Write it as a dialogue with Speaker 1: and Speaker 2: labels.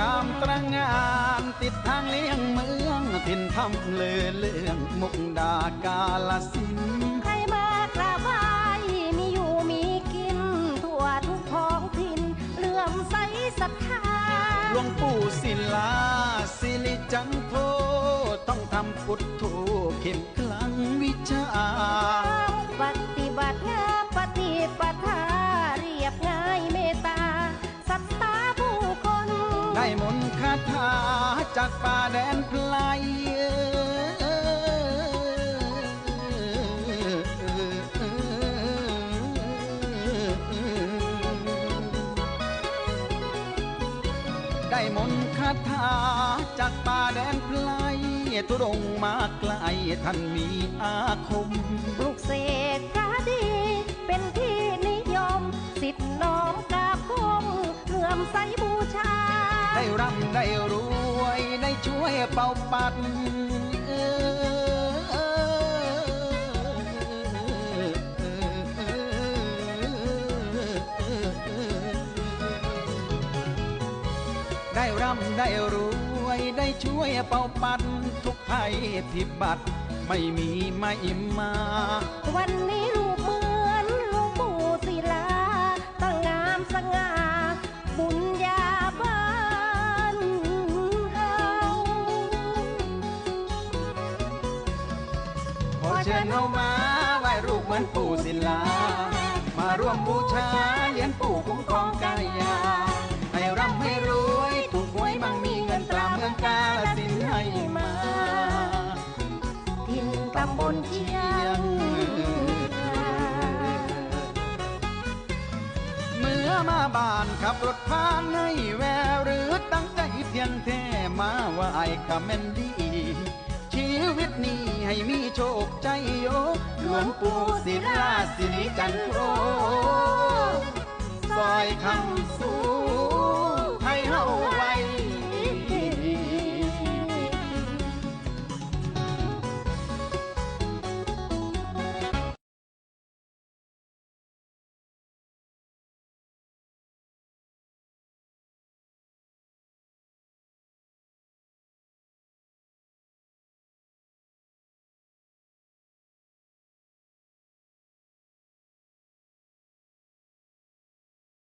Speaker 1: งามตระหงานติดทางเลี้ยงเมืองถิ่นทำเลอเลืองมุกดากาลสินธุ์
Speaker 2: ใครมากราบไหว้มีอยู่มีกิน ทั่วทุกท้องถิ่นเลื่อมใสศรัทธา
Speaker 1: หลวงปู่ศิลาสิริจันโทต้องทำพุทโธเข้มขลัง ได้มนคาถาจากป่าแดนไพลได้มนคาถาจากป่าแดนไพลทุรงมาไกลท่านมีอาคม
Speaker 2: ปลุกเสกพระดีเป็นที่นิยม สิทธิ์น้อมกราบคมเลื่อมใสบู
Speaker 1: ร่ำได้รวยได้ช่วยเป่าปัดได้ร่ำได้รวยได้ช่วยเป่าปัดทุกภัยพิบัติไม่มีไม่มา
Speaker 2: วันนี้
Speaker 1: ขอเชิญเข้ามาไหว้รูปเหมือนปู่ศิลา มาร่วมบูชาเหรียญปู่คุ้มครองกายา ให้ร่ำให้รวยถูกหวยมั่งมีเงินตราเมืองกาลสินให้มา
Speaker 2: ถิ่นตำบลเชียง
Speaker 1: เมื่อมาบ้านขับรถผ่านให้แววหรือตั้งใจเพียงแท้มาว่าไหว้คำแม่นดี วิตนี้ให้มีโชคใจโยหลวงปู่ศิลาสิริกันโทซอยคำ